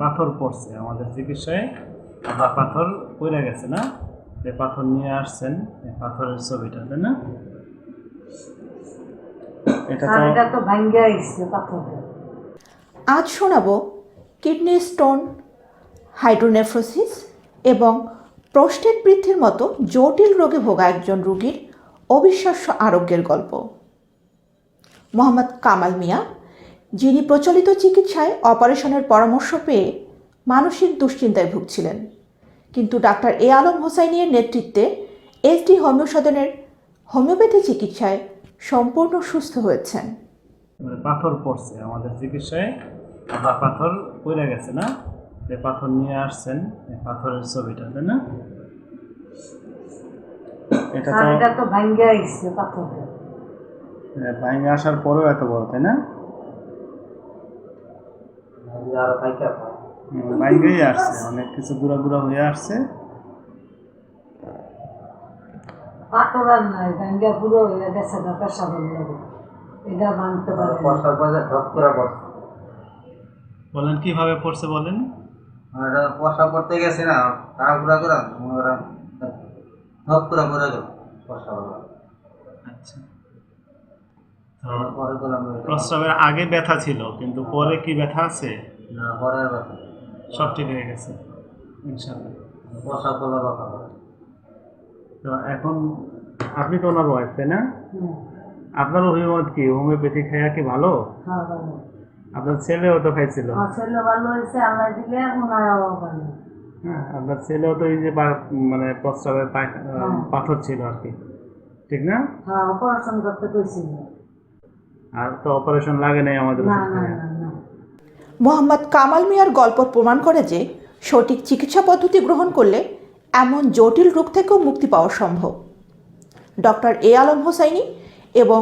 পাথর পড়ছে আমাদের চিকিৎসায়। আপনার পাথর পড়ে গেছে না? এই পাথর নিয়ে আসছেন এই পাথরের ছবিটা তাই না? এটা তো এটা তো ভাঙ্গে আইছে পাথরটা আজ শোনাব কিডনি স্টোন হাইড্রোনেফ্রোসিস এবং প্রোস্টেট বৃদ্ধির মতো জটিল রোগে ভোগা একজন রোগীর অবিশ্বাস্য আরোগ্যের গল্প। মোহাম্মদ কামাল মিয়া যিনি প্রচলিত চিকিৎসায় অপারেশনের পরামর্শ পেয়ে মানসিক দুশ্চিন্তায় ভুগছিলেন। কিন্তু ডাক্তার এ আলম হোসাইনির নেতৃত্বে এসডি হোমিও সদনের হোমিওপ্যাথি চিকিৎসায় সম্পূর্ণ সুস্থ হয়েছেন। মানে পাথর পড়ছে আমাদের চিকিৎসায়। পাথর পড়ে গেছে না? এই পাথর নিয়ে আসছেন এই পাথরের ছবিটা তাই না? এটা তো ভাঙ্গে পাথরটা। আসার পরেও এত বড় তাই না? আসছে অনেক কিছু গুঁড়া গুঁড়া হয়ে আসছে। ভাঙ্গে পুরো হয়ে গেছে না এটা মানতে পারে না। পরে ধপ করে পড়ছে। বলেন কীভাবে পড়ছে বলেন? মানে এটা বর্ষা করতে গেছে না করে মনে করেন ধপ করে গেল বর্ষা আচ্ছা। তো পরে করলাম প্রস্রাবের আগে ব্যথা ছিল কিন্তু পরে কি ব্যথা আছে? না পরের কথা সব ঠিক হয়ে গেছে ইনশাল্লাহ তো এখন আপনি তো ওনার ওয়াইফ তাই না? আপনার অভিমত কি হোমিওপ্যাথি খাইয়া কি ভালো? হ্যাঁ আপনার ছেলেও তো খাইছিল। ছেলে ভালো হয়েছে আল্লাহ দিলে ওনারাও ভালো হ্যাঁ আপনার ছেলেও তো এই যে মানে প্রস্রাবের হ্যাঁ। পাথর ছিল আর কি। ঠিক না? হ্যাঁ অপারেশন করতে কইছিল। আর তো অপারেশন লাগে নাই আমাদের। না না। মোহাম্মদ কামাল মিয়ার গল্প প্রমাণ করে যে, সঠিক চিকিৎসা পদ্ধতি গ্রহণ করলে এমন জটিল রোগ থেকেও মুক্তি পাওয়া সম্ভব। ডক্টর এ আলম হোসাইনি এবং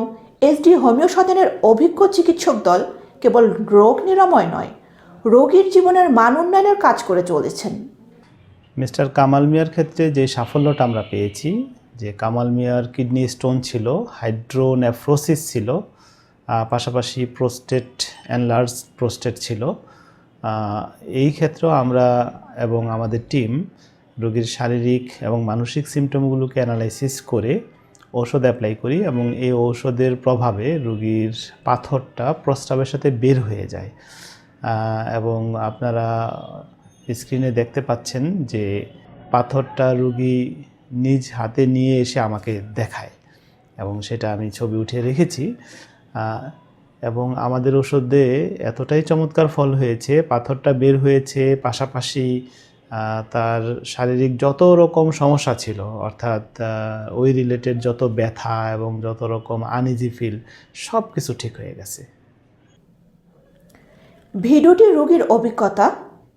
এসডি হোমিও সদনের অভিজ্ঞ চিকিৎসক দল কেবল রোগ নিরাময় নয়, রোগীর জীবনের মান উন্নয়নের কাজ করে চলেছেন। মিস্টার কামাল মিয়ার ক্ষেত্রে যে সাফল্যটা আমরা পেয়েছি, যে কামাল মিয়ার কিডনি স্টোন ছিল, হাইড্রোনেফ্রোসিস ছিল পাশাপাশি প্রোস্টেট অ্যানলার্জ প্রোস্টেট ছিল। এই ক্ষেত্রেও আমরা এবং আমাদের টিম রোগীর শারীরিক এবং মানসিক সিমটমগুলোকে অ্যানালাইসিস করে ঔষধ অ্যাপ্লাই করি এবং এই ঔষধের প্রভাবে রোগীর পাথরটা, প্রস্রাবের সাথে বের হয়ে যায়। এবং আপনারা স্ক্রিনে দেখতে পাচ্ছেন যে পাথরটা রুগী নিজ হাতে নিয়ে এসে আমাকে দেখায় এবং সেটা আমি ছবি উঠিয়ে রেখেছি। এবং আমাদের ওষুধে এতটাই চমৎকার ফল হয়েছে, পাথরটা বের হয়েছে, পাশাপাশি তার শারীরিক যত রকম সমস্যা ছিল, অর্থাৎ ওই রিলেটেড যত ব্যথা এবং যত রকম আনইজি ফিল সব কিছু ঠিক হয়ে গেছে। ভিডিওটি রোগীর অভিজ্ঞতা,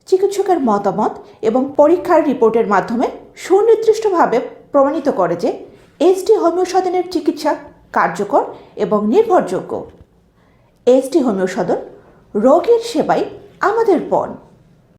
চিকিৎসকের মতামত এবং পরীক্ষার রিপোর্টের মাধ্যমে সুনির্দিষ্টভাবে প্রমাণিত করে যে এসডি হোমিও সদনের চিকিৎসা কার্যকর এবং নির্ভরযোগ্য। এসটি হোমিও সদন রোগের সেবাই আমাদের পণ